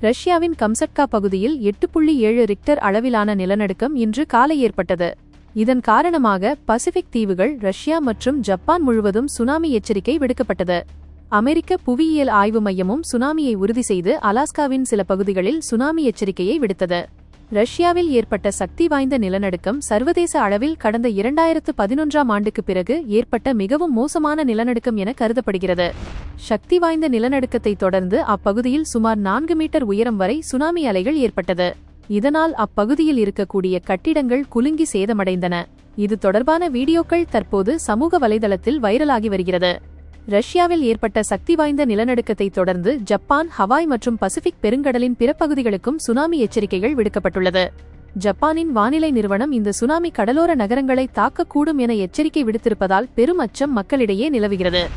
ரஷ்யாவின் கம்சட்கா பகுதியில் எட்டு புள்ளி ஏழு ரிக்டர் அளவிலான நிலநடுக்கம் இன்று காலை ஏற்பட்டது. இதன் காரணமாக பசிபிக் தீவுகள் ரஷ்யா மற்றும் ஜப்பான் முழுவதும் சுனாமி எச்சரிக்கை விடுக்கப்பட்டது. அமெரிக்க புவியியல் ஆய்வு மையமும் சுனாமியை உறுதி செய்து அலாஸ்காவின் சில பகுதிகளில் சுனாமி எச்சரிக்கையை விடுத்தது. ரஷ்யாவில் ஏற்பட்ட சக்தி வாய்ந்த நிலநடுக்கம் சர்வதேச அளவில் கடந்த இரண்டாயிரத்து பதினொன்றாம் ஆண்டுக்கு பிறகு ஏற்பட்ட மிகவும் மோசமான நிலநடுக்கம் என கருதப்படுகிறது. சக்தி வாய்ந்த நிலநடுக்கத்தை தொடர்ந்து அப்பகுதியில் சுமார் நான்கு மீட்டர் உயரம் வரை சுனாமி அலைகள் ஏற்பட்டது. இதனால் அப்பகுதியில் இருக்கக்கூடிய கட்டிடங்கள் குலுங்கி சேதமடைந்தன. இது தொடர்பான வீடியோக்கள் தற்போது சமூக வலைதளத்தில் வைரலாகி வருகிறது. ரஷ்யாவில் ஏற்பட்ட சக்தி வாய்ந்த நிலநடுக்கத்தை தொடர்ந்து ஜப்பான் ஹவாய் மற்றும் பசிபிக் பெருங்கடலின் பிற பகுதிகளுக்கும் சுனாமி எச்சரிக்கைகள் விடுக்கப்பட்டுள்ளது. ஜப்பானின் வானிலை நிறுவனம் இந்த சுனாமி கடலோர நகரங்களை தாக்கக்கூடும் என எச்சரிக்கை விடுத்திருப்பதால் பெரும் அச்சம் மக்களிடையே நிலவுகிறது.